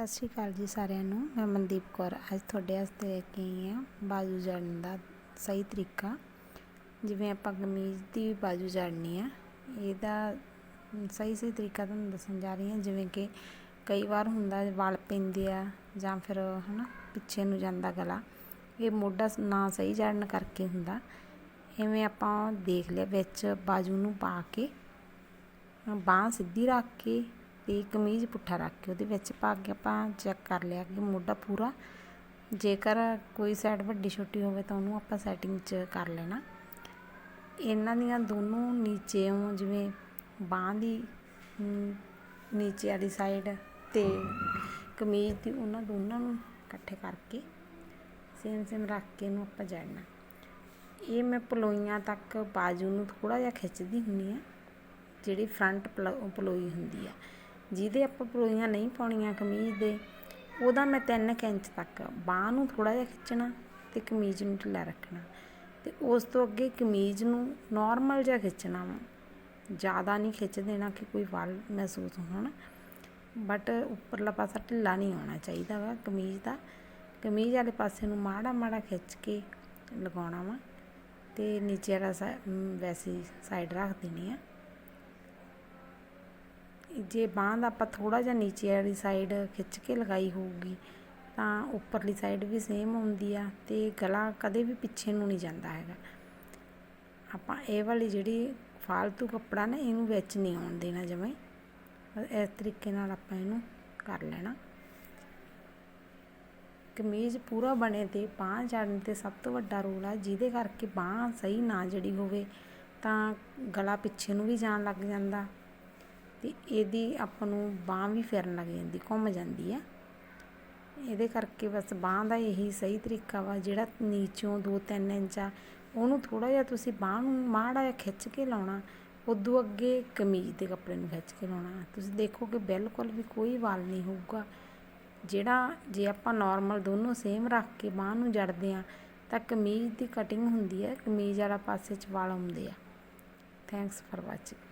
ਸਤਿ ਸ਼੍ਰੀ ਅਕਾਲ ਜੀ ਸਾਰਿਆਂ ਨੂੰ। ਮੈਂ ਮਨਦੀਪ ਕੌਰ। ਅੱਜ ਤੁਹਾਡੇ ਵਾਸਤੇ ਲੈ ਕੇ ਆਈ ਹਾਂ ਬਾਜੂ ਜੜਨ ਦਾ ਸਹੀ ਤਰੀਕਾ। ਜਿਵੇਂ ਆਪਾਂ ਕਮੀਜ਼ ਦੀ ਬਾਜੂ ਜੜਨੀ ਆ। ਇਹਦਾ ਸਹੀ ਸਹੀ ਤਰੀਕਾ ਤੁਹਾਨੂੰ ਦੱਸਣ ਜਾ ਰਹੀ ਹਾਂ। ਜਿਵੇਂ ਕਿ ਕਈ ਵਾਰ ਹੁੰਦਾ ਵਾਲ ਪੈਂਦੇ ਆ ਜਾਂ ਫਿਰ ਹਨਾ ਪਿੱਛੇ ਨੂੰ ਜਾਂਦਾ ਗਲਾ। ਇਹ ਮੋਢਾ ਨਾ ਸਹੀ ਜੜਨ ਕਰਕੇ ਹੁੰਦਾ। ਐਵੇਂ ਆਪਾਂ ਦੇਖ ਲਿਆ ਵਿੱਚ ਬਾਜੂ ਨੂੰ ਪਾ ਕੇ। ਬਾਹ ਸਿੱਧੀ ਰੱਖ ਕੇ ਅਤੇ ਕਮੀਜ਼ ਪੁੱਠਾ ਰੱਖ ਕੇ ਉਹਦੇ ਵਿੱਚ ਪਾ ਕੇ ਆਪਾਂ ਚੈੱਕ ਕਰ ਲਿਆ ਕਿ ਮੋਢਾ ਪੂਰਾ। ਜੇਕਰ ਕੋਈ ਸਾਈਡ ਵੱਡੀ ਛੋਟੀ ਹੋਵੇ ਤਾਂ ਉਹਨੂੰ ਆਪਾਂ ਸੈਟਿੰਗ 'ਚ ਕਰ ਲੈਣਾ। ਇਹਨਾਂ ਦੀਆਂ ਦੋਨੋਂ ਨੀਚੇੋਂ ਜਿਵੇਂ ਬਾਹ ਦੀ ਨੀਚੇ ਵਾਲੀ ਸਾਈਡ ਤੇ ਕਮੀਜ਼ ਦੀ ਉਹਨਾਂ ਦੋਨਾਂ ਨੂੰ ਇਕੱਠੇ ਕਰਕੇ ਸੇਮ ਸੇਮ ਰੱਖ ਕੇ ਇਹਨੂੰ ਆਪਾਂ ਜੜਨਾ। ਇਹ ਮੈਂ ਪਲੋਈਆਂ ਤੱਕ ਬਾਜੂ ਨੂੰ ਥੋੜਾ ਜਿਹਾ ਖਿੱਚਦੀ ਹੁੰਨੀ ਆ ਜਿਹੜੀ ਫਰੰਟ ਪਲੋਈ ਹੁੰਦੀ ਆ। ਜਿਹਦੇ ਆਪਾਂ ਪਲੋਈਆਂ ਨਹੀਂ ਪਾਉਣੀਆਂ ਕਮੀਜ਼ ਦੇ, ਉਹਦਾ ਮੈਂ 3 ਇੰਚ ਤੱਕ ਬਾਹ ਨੂੰ ਥੋੜਾ ਜਿਹਾ ਖਿੱਚਣਾ ਤੇ ਕਮੀਜ਼ ਨੂੰ ਢਿੱਲਾ ਰੱਖਣਾ। ਤੇ ਉਸ ਤੋਂ ਅੱਗੇ ਕਮੀਜ਼ ਨੂੰ ਨਾਰਮਲ ਜਿਹਾ ਖਿੱਚਣਾ ਵਾ। ਜ਼ਿਆਦਾ ਨਹੀਂ ਖਿੱਚ ਦੇਣਾ ਕਿ ਕੋਈ ਵਾਲ ਮਹਿਸੂਸ ਹੋਣ। ਬਟ ਉੱਪਰਲਾ ਪਾਸਾ ਢਿੱਲਾ ਨਹੀਂ ਹੋਣਾ ਚਾਹੀਦਾ ਵਾ ਕਮੀਜ਼ ਦਾ। ਕਮੀਜ਼ ਵਾਲੇ ਪਾਸੇ ਨੂੰ ਮਾੜਾ ਮਾੜਾ ਖਿੱਚ ਕੇ ਲਗਾਉਣਾ ਵਾ। ਤੇ ਨੀਚੇ ਵਾਲਾ ਵੈਸੀ ਸਾਈਡ ਰੱਖ ਦੇਣੀ ਆ। ਜੇ ਬਾਂਹ ਦਾ ਆਪਾਂ ਥੋੜਾ ਜਿਹਾ ਨੀਚੇ ਵਾਲੀ ਸਾਈਡ ਖਿੱਚ ਕੇ ਲਗਾਈ ਹੋਊਗੀ, ਤਾਂ ਉੱਪਰਲੀ ਸਾਈਡ ਵੀ ਸੇਮ ਹੁੰਦੀ ਆ ਤੇ ਗਲਾ ਕਦੇ ਵੀ ਪਿੱਛੇ ਨੂੰ ਨਹੀਂ ਜਾਂਦਾ ਹੈਗਾ। ਆਪਾਂ ਇਹ ਵਾਲੀ ਜਿਹੜੀ ਫਾਲਤੂ ਕੱਪੜਾ ਨਾ, ਇਹਨੂੰ ਵਿੱਚ ਨਹੀਂ ਆਉਣ ਦੇਣਾ ਜਿਵੇਂ ਇਸ ਤਰੀਕੇ ਨਾਲ ਆਪਾਂ ਇਹਨੂੰ ਕਰ ਲੈਣਾ। ਕਮੀਜ਼ ਪੂਰਾ ਬਣੇ ਤੇ ਬਾਂਹ ਜੜਨ ਤੇ ਸਭ ਤੋਂ ਵੱਡਾ ਰੋਲ ਆ, ਜਿਹਦੇ ਕਰਕੇ ਬਾਂਹ ਸਹੀ ਨਾ ਜੜੀ ਹੋਵੇ, ਤਾਂ ਗਲਾ ਪਿੱਛੇ ਨੂੰ ਵੀ ਜਾਣ ਲੱਗ ਜਾਂਦਾ। ਅਤੇ ਇਹਦੀ ਆਪਾਂ ਨੂੰ ਬਾਂਹ ਵੀ ਫਿਰਨ ਲੱਗ ਜਾਂਦੀ, ਘੁੰਮ ਜਾਂਦੀ ਆ। ਇਹਦੇ ਕਰਕੇ ਬਸ ਬਾਂਹ ਦਾ ਇਹੀ ਸਹੀ ਤਰੀਕਾ ਵਾ, ਜਿਹੜਾ ਨੀਚੋਂ 2-3 ਇੰਚ ਆ, ਉਹਨੂੰ ਥੋੜਾ ਜਿਹਾ ਤੁਸੀਂ ਬਾਹ ਨੂੰ ਮਾੜਾ ਜਿਹਾ ਖਿੱਚ ਕੇ ਲਾਉਣਾ, ਉਦੋਂ ਅੱਗੇ ਕਮੀਜ਼ ਦੇ ਕੱਪੜੇ ਨੂੰ ਖਿੱਚ ਕੇ ਲਾਉਣਾ। ਤੁਸੀਂ ਦੇਖੋਗੇ ਬਿਲਕੁਲ ਵੀ ਕੋਈ ਵਾਲ ਨਹੀਂ ਹੋਊਗਾ। ਜਿਹੜਾ ਜੇ ਆਪਾਂ ਨਾਰਮਲ ਦੋਨੋਂ ਸੇਮ ਰੱਖ ਕੇ ਬਾਹ ਨੂੰ ਜੜਦੇ ਆ, ਤਾਂ ਕਮੀਜ਼ ਦੀ ਕਟਿੰਗ ਹੁੰਦੀ ਹੈ ਕਮੀਜ਼ ਵਾਲਾ ਪਾਸੇ ਚ ਵਾਲ ਆਉਂਦੇ ਆ। Thanks for watching